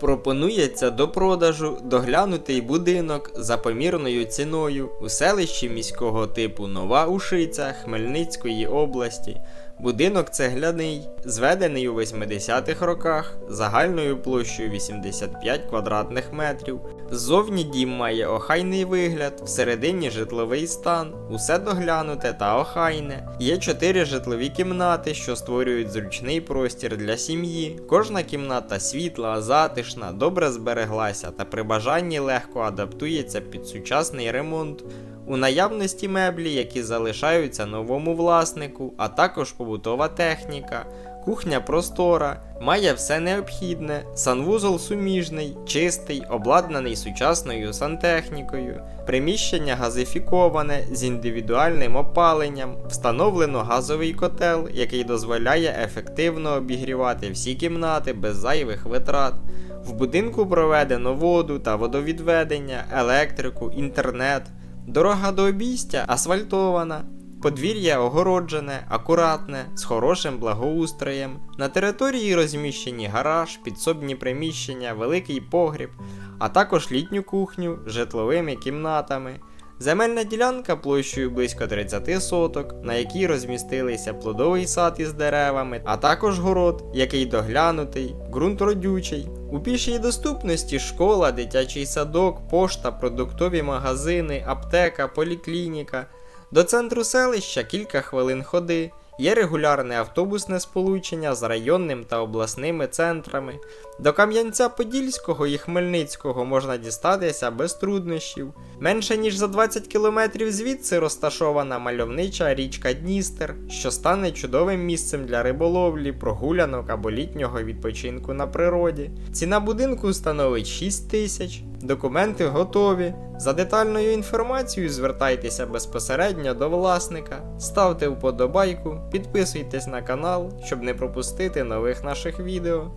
Пропонується до продажу доглянутий будинок за помірною ціною у селищі міського типу Нова Ушиця Хмельницької області. Будинок цегляний, зведений у 80-х роках, загальною площею 85 квадратних метрів. Ззовні дім має охайний вигляд, всередині житловий стан, усе доглянуте та охайне. Є чотири житлові кімнати, що створюють зручний простір для сім'ї. Кожна кімната світла, затишна, добре збереглася та при бажанні легко адаптується під сучасний ремонт. У наявності меблі, які залишаються новому власнику, а також побутова техніка, кухня простора, має все необхідне, санвузол суміжний, чистий, обладнаний сучасною сантехнікою, приміщення газифіковане з індивідуальним опаленням, встановлено газовий котел, який дозволяє ефективно обігрівати всі кімнати без зайвих витрат. В будинку проведено воду та водовідведення, електрику, інтернет. Дорога до обійстя асфальтована, подвір'я огороджене, акуратне, з хорошим благоустроєм. На території розміщені гараж, підсобні приміщення, великий погріб, а також літню кухню з житловими кімнатами. Земельна ділянка площею близько 30 соток, на якій розмістилися плодовий сад із деревами, а також город, який доглянутий, ґрунт родючий. У пішій доступності школа, дитячий садок, пошта, продуктові магазини, аптека, поліклініка. До центру селища кілька хвилин ходи. Є регулярне автобусне сполучення з районним та обласними центрами. До Кам'янця-Подільського і Хмельницького можна дістатися без труднощів. Менше ніж за 20 кілометрів звідси розташована мальовнича річка Дністер, що стане чудовим місцем для риболовлі, прогулянок або літнього відпочинку на природі. Ціна будинку становить 6 тисяч. Документи готові. За детальною інформацією звертайтеся безпосередньо до власника, ставте вподобайку, підписуйтесь на канал, щоб не пропустити нових наших відео.